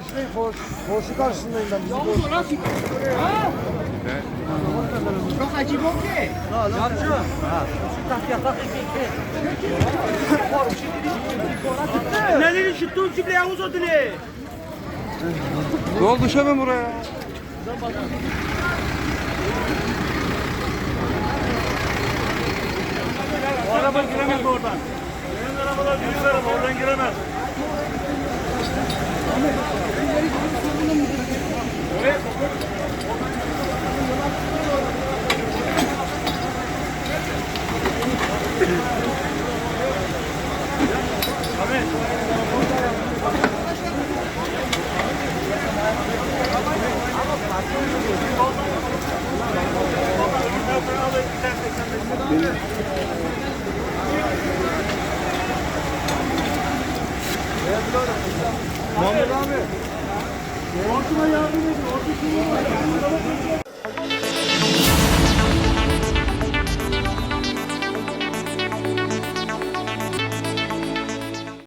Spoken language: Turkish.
Bey, Koğuş, koğuşu karşısındayım ben. Bizim koğuş. Nelini şuttuğun kible Yavuz Odili. Ne oldu düşemem buraya? O araba giremez oradan. Benim arabalar araba oradan giremez. Muhammed abi. Ortuma yardım edin. Ortuma yardım edin.